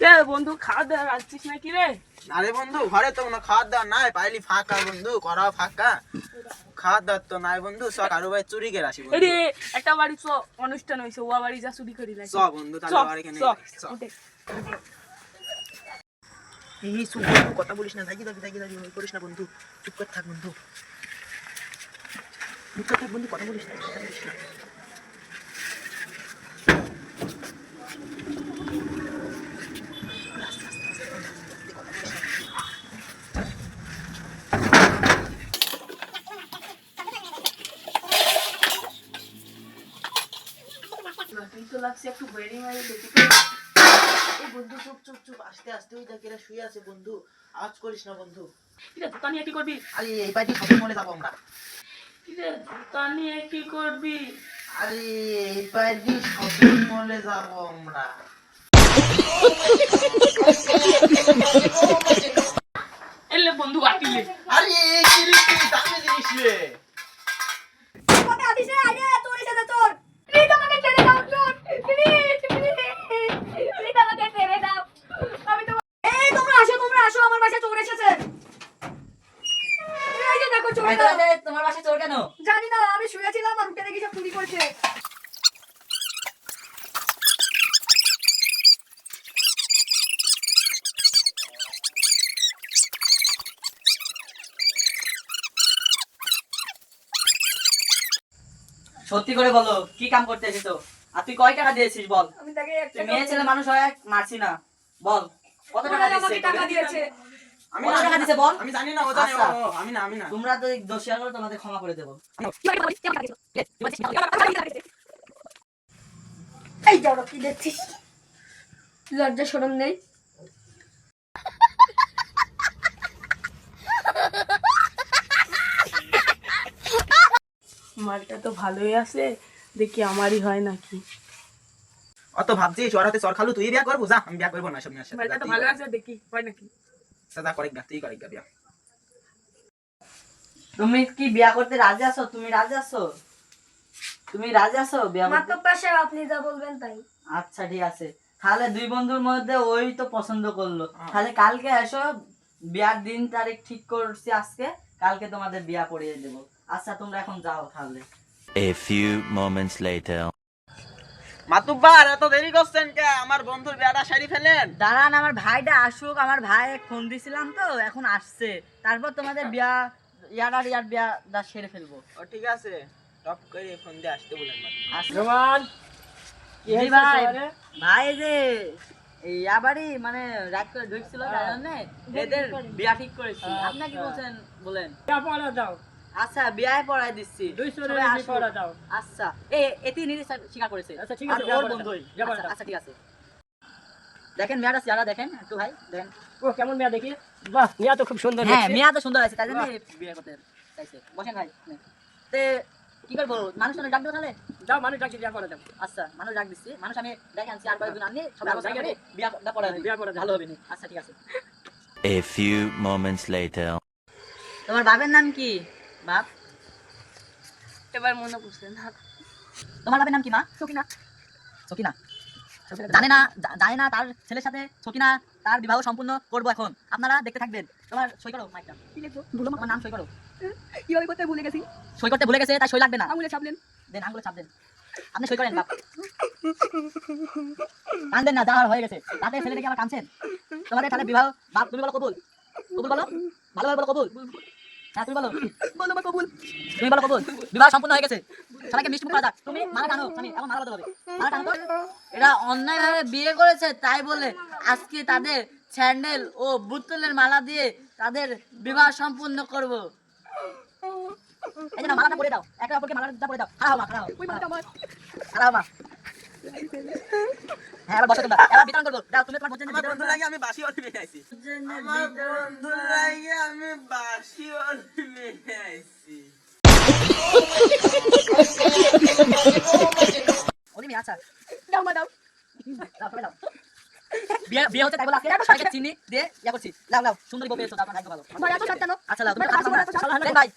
কে বন্ধু খাওয়া দাওয়া রাখছিস নাকি রে? আরে বন্ধু ঘরে তো কোনো খাওয়ার দাওয়ার নাই পাইলি ফাঁকা বন্ধু করা ফাঁকা। খাওয়ার দাওয়ার তো নাই বন্ধু চ কারও ভাই চুরি করে আসি বন্ধু। একটা বাড়ি চ অনুষ্ঠান হয়েছে ওয়া বাড়ি যা চুরি করি লাগে চ বন্ধু তাহলে আবার এখানে চ। এই চুপ কথা বলিস না দাগি দাগি ওই করিস না বন্ধু। চুপ করে থাক বন্ধু। চুপ করে থাক বন্ধু কথা বলিস না কথা বলিস না। লাগছে একটু বেড়ি মারি দেখি। এই বন্ধু চুপ চুপ চুপ আস্তে আস্তে ওই দেখ এরা শুয়ে আছে বন্ধু। আওয়াজ করিস না বন্ধু। কিরে জুতা নিয়ে কি করবি? আরে এই বাড়ি শপিং মলে যাব আমরা। কিরে জুতা নিয়ে কি করবি? আরে এই বাড়ি শপিং মলে যাব আমরা। এলে বন্ধু বাটিলে আরে এই জিনিস দামি জিনিস রে কোথায় আছিস রে? আরে, তোর এসেছে তোর। প্লিজ আমাকে ছেড়ে দাও, চোর। Please, please. প্লিজ আমাকে ছেড়ে দাও। আমি তোমার- এই, তোমরা আসো, তোমরা আসো, আমার বাসায় চোর এসেছে। এই যে দেখো চোরটা। তোমার চোর কেন? জানি না আমি শুয়েছিলাম আর উঠে দেখি সব চুরি করছে। সত্যি করে বলো কি কাম করতে এসেছ? আর তুই কয় টাকা দিয়েছিস বল? আমি তাকে মেয়ে ছেলে মানুষ হয় মারছি না। বল কত টাকা দিয়েছে। আমি টাকা দিছে বল? আমি জানি না ও জানে আচ্ছা। ও, ও, আমি না আমি না। তোমরা তো দোষী হলে তোমাদের ক্ষমা করে দেবো। এই যাও কি দেখছিস? লজ্জা সরম নেই? মালটা তো ভালোই আছে দেখি আমারই হয় নাকি? অত ভাবছিস ওর হাতে চর খালু তুই বিয়া করব? যা আমি বিয়া করব না সব মেয়ের সাথে মালটা তো ভালো আছে দেখি হয় নাকি? আচ্ছা, যা করে গা তুই করে গা বিয়া। তুমি কি বিয়া করতে রাজি আছো? তুমি রাজি আছো? তুমি রাজি আছো বিয়া করতে? মাত্র পাশে আপনি যা বলবেন তাই। আচ্ছা ঠিক আছে। তাহলে দুই বন্ধুর মধ্যে ওই তো পছন্দ করল। হ্যাঁ। তাহলে কালকে এসো বিয়ার দিন তারিখ ঠিক করছি আজকে কালকে তোমাদের বিয়া পড়িয়ে দেবো। আচ্ছা তোমরা এখন যাও তাহলে। A few moments later. Matubbar এত দেরি করছেন কে? আমার বন্ধুর বিয়াটা সারি ফেলেন। দাঁড়ান আমার ভাইটা আসুক আমার ভাই ফোন দিছিলাম তো এখন আসছে। তারপর তোমাদের বিয়া ইয়ার আর ইয়ার বিয়াটা সেরে ফেলব। ও ঠিক আছে। টপ করে ফোন দিয়ে আসতে বলেন রোমান জি ভাই। ভাই যে এই আবারই মানে রাত করে ঢুকছিল এদের বিয়া ঠিক করেছি। আপনি কি বলছেন? বলেন। দাও। আচ্ছা বিয়ায় পড়াই দিচ্ছি আচ্ছা এ নিজে স্বীকার করেছে। আচ্ছা, ঠিক আছে, ওর করে করে আচ্ছা, আচ্ছা ঠিক আছে। দেখেন মেয়াটা চেহারা দেখেন একটু ভাই দেখেন। ও কেমন মেয়ে দেখি? বাহ মেয়ে তো খুব সুন্দর হ্যাঁ মেয়া তো সুন্দর আছে তাই জন্য বিয়ে করতে চাইছে। বসেন ভাই তে কি করব? মানুষ ডাক দেবো তাহলে? যাও মানুষ ডাকি বিয়া করে দাও। আচ্ছা মানুষ ডাক দিচ্ছি মানুষ আমি দেখে আনছি আর কয়েকজন আনি সব ব্যবস্থা করে বিয়া বিয়া বিয়া করে ভালো হবে আচ্ছা ঠিক আছে। A few moments later. তোমার বাবার নাম কি? বাপ। এবার মনে পড়ছে না। তোমার বাবার নাম কি মা? সকিনা। সকিনা? জানে না জানে না তার ছেলের সাথে সকিনা তার বিবাহ সম্পূর্ণ করব এখন। আপনারা দেখতে থাকবেন। তোমার সই করো মাইকটা। কি লিখব তোমার নাম সই করো। কীভাবে করতে ভুলে গেছি? সই করতে ভুলে গেছে তাই সই লাগবে না। আঙুলে ছাপলেন দেন। আঙ্গুলে চাপ দেন। আপনি সই করেন বাপ। না যা হয়ে গেছে। তাতে ছেলে দেখে আমার কাঁদছেন। তোমাদের তাহলে বিবাহ বাপ তুমি বলো কবুল। কবুল বলো? ভালোভাবে বলো কবুল। হ্যাঁ তুমি বলো। বলো বা কবুল। তুমি বলো কবুল। বিবাহ সম্পূর্ণ হয়ে গেছে। সবাইকে মিষ্টি করা যাক। তুমি মালা টানো আমি এখন মালা হবে মালা টানো এরা অন্যায়ভাবে বিয়ে করেছে তাই বলে আজকে তাদের স্যান্ডেল ও বুতলের মালা দিয়ে তাদের বিবাহ সম্পূর্ণ করব। এই যে মালাটা পরে দাও। একে অপরকে মালাটা পরে দাও। খারাপ মা খারাপ ওই মালটা আমার। খারাপ মা। হ্যাঁ বসো তোমরা। এবার বিতরণ করব। তুমি তোমার বন্ধুর লাগে আমি বাসি অল নিয়ে আইছি বিয়ে বিয়ে হচ্ছে তাই বলে আজকে সবাইকে চিনি দিয়ে ইয়া করছি। লাও লাও। সুন্দরী বউ পেয়েছ তারপর ভাগ্য ভালো। আমার এত সাজানো আচ্ছা লাও তুমি আমার খাও এত সাজানো ভাই।